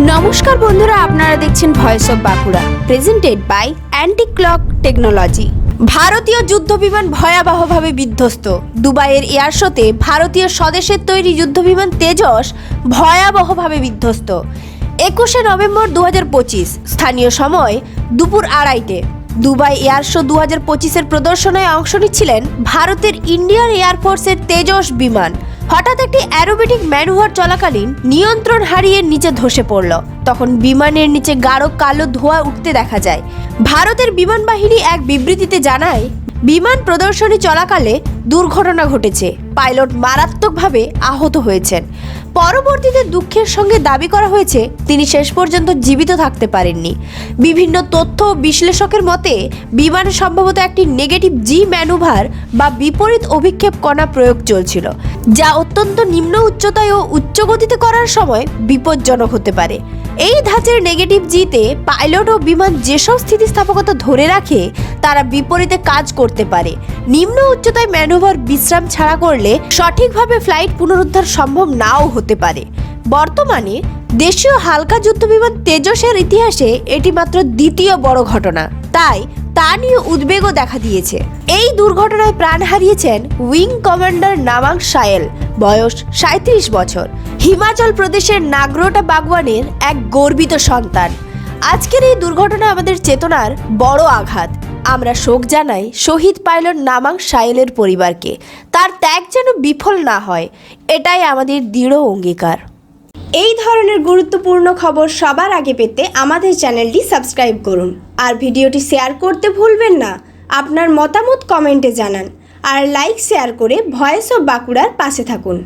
নমস্কার বন্ধুরা, আপনারা দেখছেন voice of Bankura presented by anti clock technology ভারতীয় যুদ্ধবিমান ভয়াবহভাবে বিধ্বস্ত। দুবাইয়ের এয়ারশোতে ভারতীয় স্বদেশের তৈরি যুদ্ধবিমান তেজস ভয়াবহভাবে বিধ্বস্ত। একুশে নভেম্বর দু হাজার পঁচিশ, স্থানীয় সময় দুপুর আড়াইটে। দুবাই এয়ার শো দু হাজার পঁচিশের প্রদর্শনায় অংশ নিচ্ছিলেন ভারতের ইন্ডিয়ান এয়ারফোর্সের তেজস বিমান। হঠাৎ একটি অ্যারোবেটিক ম্যানুভার চলাকালীন নিয়ন্ত্রণ হারিয়ে নিচে ধসে পড়ল। তখন বিমানের নিচে গাঢ় কালো ধোঁয়া উঠতে দেখা যায়। ভারতের বিমান বাহিনী এক বিবৃতিতে জানায়, বিমান প্রদর্শনী চলাকালে দুর্ঘটনা ঘটেছে। পাইলট মারাত্মকভাবে আহত হয়েছেন। পরবর্তীতে দুঃখের সঙ্গে দাবি করা হয়েছে তিনি শেষ পর্যন্ত জীবিত থাকতে পারেননি। বিভিন্ন তথ্য বিশ্লেষকের মতে, বিমানে সম্ভবত একটি নেগেটিভ জি ম্যানুভার বা বিপরীত অভিক্ষেপ কণা প্রয়োগ চলছিল, যা অত্যন্ত নিম্ন উচ্চতায় ও উচ্চ গতিতে করার সময় বিপজ্জনক হতে পারে। এই ধাঁচের নেগেটিভ জিতে পাইলট ও বিমান যেসব স্থিতিস্থাপকতা ধরে রাখে, তারা বিপরীতে কাজ করতে পারে। নিম্ন উচ্চতায় ম্যানুভার বিশ্রাম ছাড়া করলে সঠিকভাবে ফ্লাইট পুনরুদ্ধার সম্ভব নাও হতে পারে। বর্তমানে দেশীয় হালকা যুদ্ধবিমান তেজসের ইতিহাসে এটি মাত্র দ্বিতীয় বড় ঘটনা। তাই তা নিয়ে উদ্বেগও দেখা দিয়েছে। এই দুর্ঘটনায় প্রাণ হারিয়েছেন উইং কমান্ডার নামাং সায়েল, বয়স সাঁত্রিশ বছর। হিমাচল প্রদেশের নাগরোটা বাগওয়ানের এক গর্বিত সন্তান। আজকের এই দুর্ঘটনা আমাদের চেতনার বড় আঘাত। আমরা শোক জানাই শহীদ পাইলট নামাং সায়েলের পরিবারকে। তার ত্যাগ যেন বিফল না হয়, এটাই আমাদের দৃঢ় অঙ্গীকার। এই ধরনের গুরুত্বপূর্ণ খবর সবার আগে পেতে আমাদের চ্যানেলটি সাবস্ক্রাইব করুন। আর ভিডিওটি শেয়ার করতে ভুলবেন না। আপনার মতামত কমেন্টে জানান। আর লাইক শেয়ার করে ভয়েস অফ বাঁকুড়ার পাশে থাকুন।